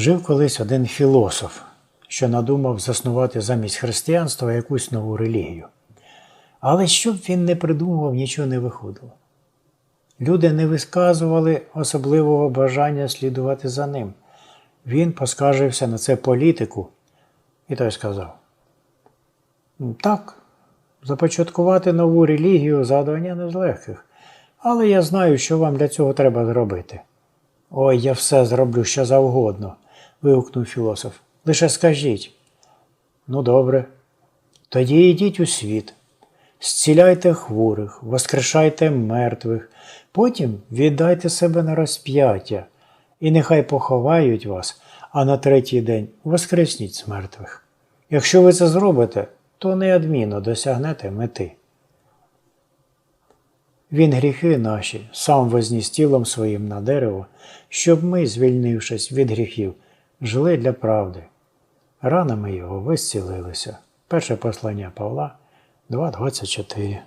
Жив колись один філософ, що надумав заснувати замість християнства якусь нову релігію. Але щоб він не придумував, нічого не виходило. Люди не висказували особливого бажання слідувати за ним. Він поскаржився на це політику, і той сказав: «Ну, так, започаткувати нову релігію завдання не з легких, але я знаю, що вам для цього треба зробити. Ой, я все зроблю що завгодно, вигукнув філософ. Лише скажіть. Ну, добре. Тоді йдіть у світ, зціляйте хворих, воскрешайте мертвих, потім віддайте себе на розп'яття, і нехай поховають вас, а на третій день воскресніть з мертвих. Якщо ви це зробите, то неодмінно досягнете мети. Він гріхи наші сам возніс тілом своїм на дерево, щоб ми, звільнившись від гріхів, жили для правди. Ранами його ви зцілилися. Перше послання Павла 2.24